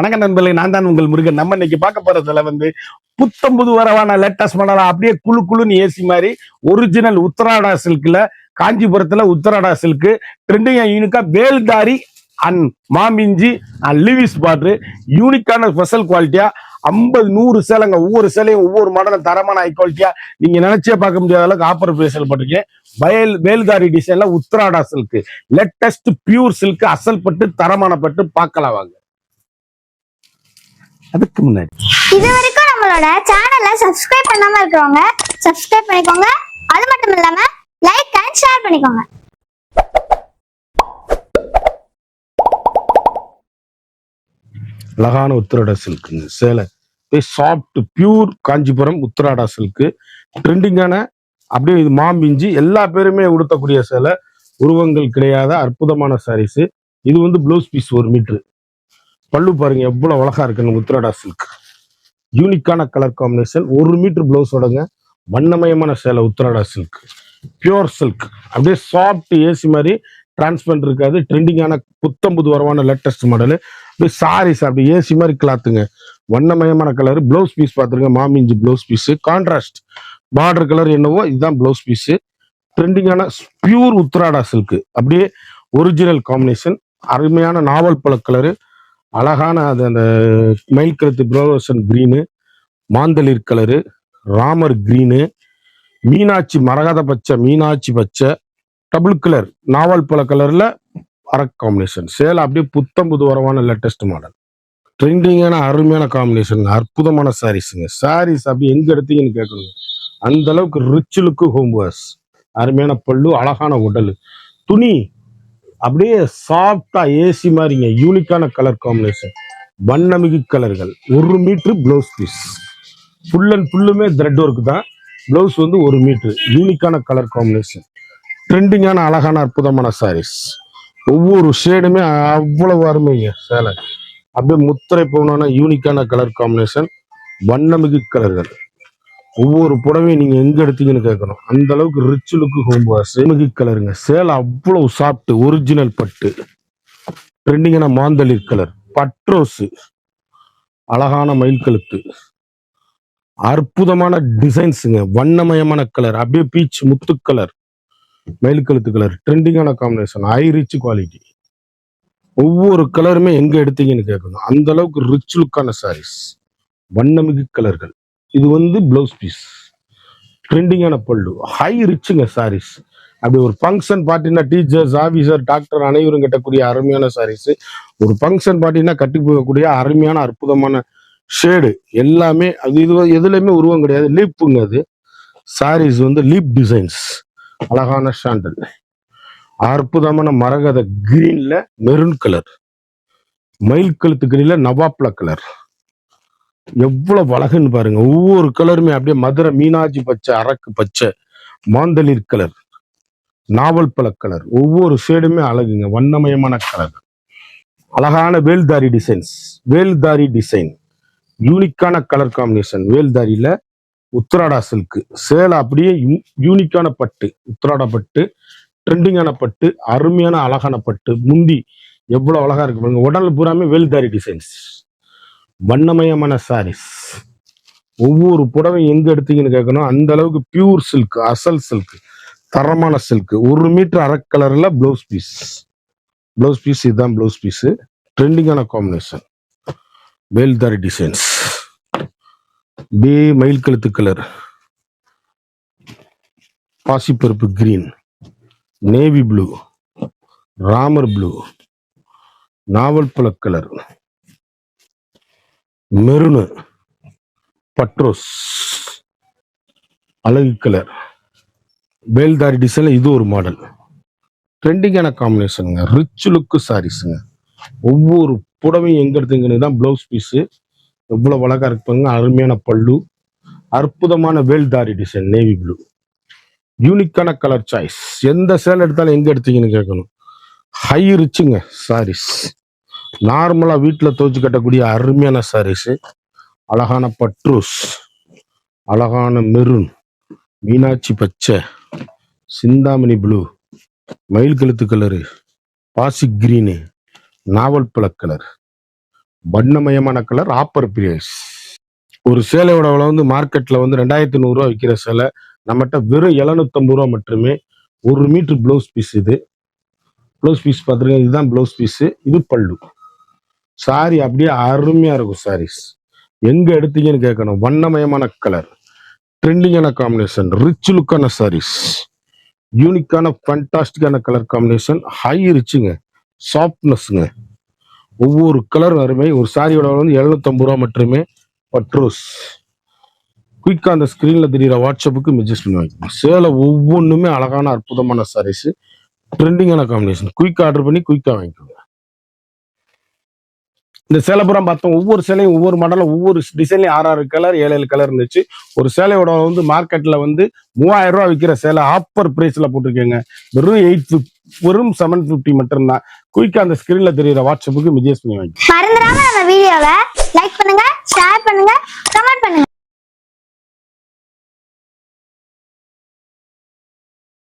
வணக்கம் நண்பர்களே நான் தான் உங்கள் முருகன். நம்ம இன்னைக்கு பார்க்க போறதுல வந்து புத்தம்புது வரவான லேட்டஸ்ட் மாடலா அப்படியே குழு குழுன்னு ஏசி மாதிரி ஒரிஜினல் உத்தராடா சில்க்ல காஞ்சிபுரத்துல உத்தராடா சில்க் ட்ரெண்டிங் யூனிக்கா வேல்தாரி அண்ட் மாமிஞ்சி அண்ட் லிவிஸ் பாட்ரு யூனிக்கான ஸ்பெஷல் குவாலிட்டியா ஐம்பது நூறு சேலைங்க. ஒவ்வொரு சேலையும் ஒவ்வொரு மாடலும் தரமான ஹை குவாலிட்டியா நீங்க நினைச்சே பார்க்க முடியாத அளவுக்கு ஆஃபர் பேசல் போட்டிருக்கேன் வயல் வேல்தாரி டிசைன்ல Uthrada silk latest pure silk அசல் பட்டு தரமான பட்டு பார்க்கலாம் வாங்க. அதுக்கு முன்னாடி. இது வரைக்கும் நம்மளோட சேனலை சப்ஸ்கிரைப் பண்ணாம இருக்கிறவங்க சப்ஸ்கிரைப் பண்ணிக்கோங்க. அது மட்டும் இல்லாம லைக் அண்ட் ஷேர் பண்ணிக்கோங்க. அழகான உத்திராடா சில்க்குங்க சேலை. Soft pure Kanchipuram Uthrada silk ட்ரெண்டிங்கான அப்படியே இது மாம்பிஞ்சி எல்லா பேருமே உடுத்தக்கூடிய சேலை. உருவங்கள் கிடையாத அற்புதமான சாரீஸ் இது வந்து ப்ளவுஸ் பீஸ் ஒரு மீட்ரு பல்லு பாருங்க எவ்வளவு அழகா இருக்குன்னு உத்திராடா சில்க் யூனிக்கான கலர் காம்பினேஷன் ஒரு மீட்டர் பிளவுஸோடங்க வண்ணமயமான சேலை உத்திராடா சில்க் பியூர் சில்க் அப்படியே சாஃப்ட் ஏசி மாதிரி டிரான்ஸ்பரண்ட் இருக்காது. ட்ரெண்டிங்கான புத்தம்புது வரவான லேட்டஸ்ட் மாடலு அப்படியே சாரீஸ் அப்படி ஏசி மாதிரி கிளாத்துங்க வண்ணமயமான கலர் ப்ளவுஸ் பீஸ் பார்த்துருங்க Mamminji blouse piece contrast border colour என்னவோ இதுதான் ப்ளவுஸ் பீஸு ட்ரெண்டிங்கான பியூர் உத்ராடா சில்க் அப்படியே ஒரிஜினல் காம்பினேஷன் அருமையான நாவல் பழ கலரு அழகான அது அந்த மயில் கழுத்து ப்ரோவர்சன் க்ரீனு மாந்தளிர் கலரு ராமர் க்ரீனு மீனாட்சி மரகத பச்சை மீனாட்சி பச்சை டபுள் கலர் நாவல் பழ கலர்ல அரக் காம்பினேஷன் சேலை அப்படியே புத்தம் புது வரவான லேட்டஸ்ட் மாடல் ட்ரெண்டிங்கான அருமையான காம்பினேஷன் அற்புதமான சாரீஸுங்க சாரீஸ் அப்படி எங்க எடுத்தீங்கன்னு கேட்கணுங்க அந்த அளவுக்கு ரிச் லுக்கு ஹோம் அருமையான பல்லு அழகான உடல். துணி அப்படியே சாஃப்டா ஏசி மாதிரிங்க யூனிக்கான கலர் காம்பினேஷன் வண்ணமிகு கலர்கள். ஒரு metre blouse piece full and ஃபுல்லுமே த்ரெட் ஒர்க் தான். பிளவுஸ் வந்து ஒரு மீட்ரு யூனிக்கான கலர் காம்பினேஷன் ட்ரெண்டிங்கான அழகான அற்புதமான சாரீஸ் ஒவ்வொரு ஷேடுமே அவ்வளவு அருமைங்க சேலை. அப்படியே முத்திரை போனோன்னா யூனிக்கான கலர் காம்பினேஷன் வண்ணமிகு கலர்கள். ஒவ்வொரு புடவையும் நீங்க எங்க எடுத்தீங்கன்னு கேட்கணும். அந்த அளவுக்கு ரிச் லுக்கு ஹோம் வாஷ் கலருங்க. சேலை அவ்வளவு சாப்பிட்டு ஒரிஜினல் பட்டு. ட்ரெண்டிங்கான மாந்தளிர் கலர் பட்ரோஸு அழகான மயில் கழுத்து. அற்புதமான டிசைன்ஸுங்க வண்ணமயமான கலர் அப்படியே பீச் முத்து கலர் மயில் கழுத்து கலர் ட்ரெண்டிங்கான காம்பினேஷன் ஹை ரிச் குவாலிட்டி ஒவ்வொரு கலருமே எங்க எடுத்தீங்கன்னு கேட்கணும். அந்த அளவுக்கு ரிச் லுக்கான சாரீஸ் வண்ணமிகு கலர்கள் இது வந்து பிளவுஸ் பீஸ் ட்ரெண்டிங்கான பல்லு. ஹை ரிச்சுங்க சாரீஸ் அப்படி ஒரு ஃபங்க்ஷன் பார்ட்டினா டீச்சர்ஸ் ஆஃபீஸர் டாக்டர் அனைவரும் கட்டக்கூடிய அருமையான சாரீஸ் ஒரு ஃபங்க்ஷன் பார்ட்டினா கட்டி போகக்கூடிய அருமையான அற்புதமான ஷேடு எல்லாமே அது இது எதுலையுமே உருவம் கிடையாது. லீப்புங்க அது. சாரீஸ் வந்து லீப் டிசைன்ஸ் அழகான ஷாண்டல் அற்புதமான மரகத கிரீன்ல மெரூன் கலர் மயில் கழுத்து கிரீன்ல நவாப்ல கலர் எவ்வளவு அழகுன்னு பாருங்க. ஒவ்வொரு கலருமே அப்படியே மதுரை மீனாட்சி பச்சை அரக்கு பச்சை மாந்தளிர் கலர் நாவல் பழ கலர் ஒவ்வொரு ஷேடுமே அழகுங்க. வண்ணமயமான கலர் அழகான வேல்தாரி டிசைன்ஸ் வேல்தாரி டிசைன் யூனிக்கான கலர் காம்பினேஷன் வேல்தாரியில உத்ராடா சில்க்கு சேலை அப்படியே யூ- யூனிக்கான பட்டு உத்ராடா பட்டு ட்ரெண்டிங்கான பட்டு அருமையான அழகான பட்டு முந்தி எவ்வளவு அழகா இருக்கு பாருங்க. உடல் பூராமே வேல்தாரி டிசைன்ஸ் வண்ணமயமான சாரீஸ் ஒவ்வொரு புடவை எங்க எடுத்தீங்கன்னு கேட்கணும் அந்த அளவுக்கு பியூர் சில்க் அசல் சில்க் தரமான சில்க் ஒரு மீட்டர் அரை கலர்ல ப்ளவுஸ் பீஸ் ப்ளவுஸ் பீஸ் இதுதான் ப்ளவுஸ் பீஸ் ட்ரெண்டிங்கான காம்பினேஷன் வேல்தாரி டிசைன்ஸ் பே மயில் கழுத்து கலர் பாசிப்பருப்பு green navy blue Ramar blue நாவல் பழ கலர் மெருனு பட்ரோஸ் அழகு கலர் வேல்தாரி டிசைன்ல இது ஒரு மாடல் ட்ரெண்டிங்கான காம்பினேஷனுங்க ரிச் லுக்கு சாரீஸுங்க ஒவ்வொரு புடவையும் எங்க எடுத்தீங்கன்னு தான் பிளவுஸ் பீஸு எவ்வளோ அழகா இருப்பாங்க அருமையான பல்லு. அற்புதமான வேல்தாரி டிசைன் நேவி ப்ளூ யூனிக்கான கலர் சாய்ஸ் எந்த சேலை எடுத்தாலும் எங்கே எடுத்தீங்கன்னு கேட்கணும். ஹை ரிச்சுங்க சாரீஸ் நார்மலாக வீட்டில் துவைச்சு கட்டக்கூடிய அருமையான சாரீஸு அழகான பட்ரூஸ் அழகான மெரூன் மீனாட்சி பச்சை சிந்தாமணி ப்ளூ மயில் கழுத்து கலரு பாசிக் கிரீனு நாவல் பழ கலர் வண்ணமயமான கலர் ஆப்பர் பிரியஸ் ஒரு சேலையோட விலை வந்து மார்க்கெட்டில் வந்து ரெண்டாயிரத்தி நூறுரூவா விற்கிற சேலை நம்மகிட்ட வெறும் எழுநூத்தம்பது ரூபா மட்டுமே ஒரு மீட்ரு ப்ளவுஸ் பீஸ் இது. ப்ளவுஸ் பீஸ் பார்த்துருக்கேன் இதுதான் ப்ளவுஸ் பீஸு இது பல்லு. சாரி அப்படியே அருமையா இருக்கும் சாரீஸ் எங்க எடுத்தீங்கன்னு கேட்கணும் வண்ணமயமான கலர் ட்ரெண்டிங்கான காம்பினேஷன் ரிச் லுக்கான சாரீஸ் யூனிக்கான ஃபண்டாஸ்டிக்கான கலர் காம்பினேஷன் ஹை ரிச்சுங்க சாஃப்ட்னஸ்ங்க ஒவ்வொரு கலர் அருமை ஒரு சாரியோட வந்து எழுநூத்தம்பது ரூபா மட்டுமே. பட்ரோஸ். குயிக்காக அந்த ஸ்க்ரீனில் தெரிகிற வாட்ஸ்அப்புக்கு மெசேஜ் பண்ணி வாங்கிக்கணும் சேலை ஒவ்வொன்றுமே அழகான அற்புதமான சாரீஸு ட்ரெண்டிங்கான காம்பினேஷன் குயிக்காக ஆர்டர் பண்ணி குயிக்காக வாங்கிக்கோங்க. இந்த சேலைப்புறம் பார்த்தோம் ஒவ்வொரு சேலையும் ஒவ்வொரு மாடலும் ஒவ்வொரு டிசைன்லையும் ஆறு ஆறு கலர் ஏழு ஏழு கலர் இருந்துச்சு. ஒரு சேலையோட வந்து மார்க்கெட்ல வந்து மூவாயிரம் ரூபா விற்கிற சேலை ஆப்பர் ப்ரைஸில் போட்டிருக்கேங்க. வெறும் எயிட் வெறும் செவன் ஃபிஃப்டி மட்டும்தான். குயிக்காக அந்த ஸ்க்ரீனில் தெரியுற வாட்ஸ்அப்புக்கு மெசேஜ் பண்ணி வாங்கிக்கோங்க மறந்துடாம நம்ம வீடியோவை லைக் பண்ணுங்க ஷேர் பண்ணுங்க.